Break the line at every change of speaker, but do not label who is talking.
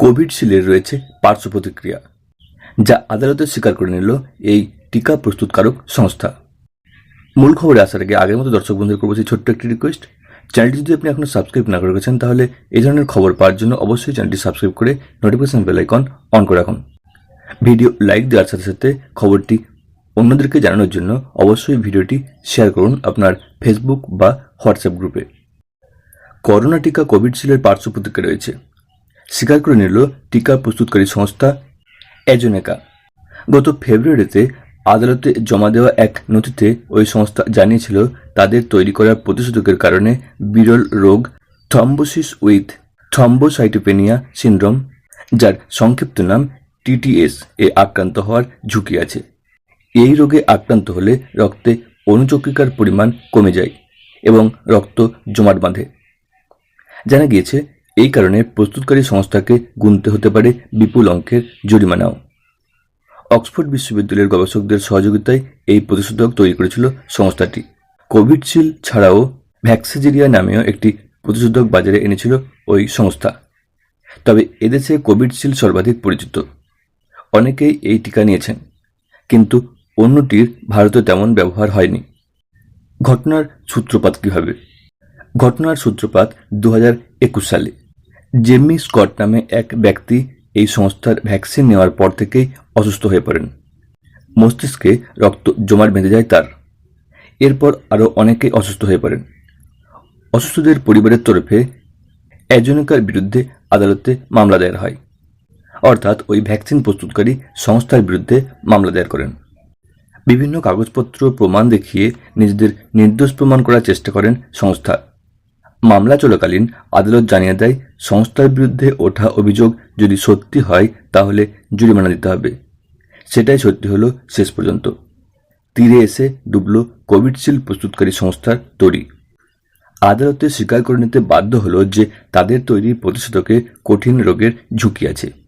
কোভিডশিল্ডের রয়েছে পার্শ্ব প্রতিক্রিয়া, যা আদালতে স্বীকার করে নিল এই টিকা প্রস্তুতকারক সংস্থা। মূল খবরে আসার আগে আগের মতো দর্শক বন্ধুদের করব ছোট্ট একটি রিকোয়েস্ট চ্যানেলটি যদি আপনি এখনও সাবস্ক্রাইব না করে গেছেন তাহলে এই ধরনের খবর পাওয়ার জন্য অবশ্যই চ্যানেলটি সাবস্ক্রাইব করে নোটিফিকেশন বেল আইকন অন করে রাখুন। ভিডিও লাইক দেওয়ার সাথে সাথে খবরটি অন্যদেরকে জানানোর জন্য অবশ্যই ভিডিওটি শেয়ার করুন আপনার ফেসবুক বা হোয়াটসঅ্যাপ গ্রুপে করোনা টিকা কোভিডশিল্ডের পার্শ্ব প্রতিক্রিয়া রয়েছে। স্বীকার করে নিল টিকা প্রস্তুতকারী সংস্থা অ্যাজোনেকা গত ফেব্রুয়ারিতে আদালতে জমা দেওয়া এক নথিতে ওই সংস্থা জানিয়েছিল, তাদের তৈরি করা প্রতিষেধকের কারণে বিরল রোগ থম্বোসিস উইথ থম্বোসাইটোপেনিয়া সিন্ড্রোম, যার সংক্ষিপ্ত নাম টিটিএস এ আক্রান্ত হওয়ার ঝুঁকি আছে। এই রোগে আক্রান্ত হলে রক্তে অনুচক্রিকার পরিমাণ কমে যায় এবং রক্ত জমাট বাঁধে। জানা গিয়েছে এই কারণে প্রস্তুতকারী সংস্থাকে গুনতে হতে পারে বিপুল অঙ্কের জরিমানাও। অক্সফোর্ড বিশ্ববিদ্যালয়ের গবেষকদের সহযোগিতায় এই প্রতিষেধক তৈরি করেছিল সংস্থাটি। কোভিডশিল্ড ছাড়াও ভ্যাক্সিজেরিয়া নামেও একটি প্রতিষেধক বাজারে এনেছিল ওই সংস্থা। তবে এদেশে কোভিডশিল্ড সর্বাধিক পরিচিত। অনেকেই এই টিকা নিয়েছেন, কিন্তু অন্যটির ভারতে তেমন ব্যবহার হয়নি। ঘটনার সূত্রপাত কীভাবে? ঘটনার সূত্রপাত দু সালে। জেমি স্কট নামে এক ব্যক্তি এই সংস্থার ভ্যাকসিন নেওয়ার পর থেকেই অসুস্থ হয়ে পড়েন। মস্তিষ্কে রক্ত জমাট বেঁধে যায় তার। এরপর আরও অনেকেই অসুস্থ হয়ে পড়েন। অসুস্থদের পরিবারের তরফে অ্যাজোনিকার বিরুদ্ধে আদালতে মামলা দায়ের হয়। অর্থাৎ ওই ভ্যাকসিন প্রস্তুতকারী সংস্থার বিরুদ্ধে মামলা দায়ের করেন। বিভিন্ন কাগজপত্র প্রমাণ দেখিয়ে নিজেদের নির্দোষ প্রমাণ করার চেষ্টা করেন সংস্থা মামলা চলাকালীন আদালত জানিয়ে দেয়, সংস্থার বিরুদ্ধে ওঠা অভিযোগ যদি সত্যি হয়, তাহলে জরিমানা দিতে হবে। সেটাই সত্যি হলো শেষ পর্যন্ত। তীরে এসে ডুবল কোভিডশিল্ড প্রস্তুতকারী সংস্থার তৈরি। আদালতে স্বীকার করে নিতে বাধ্য হলো যে তাদের তৈরি প্রতিষেধকে কঠিন রোগের ঝুঁকি আছে।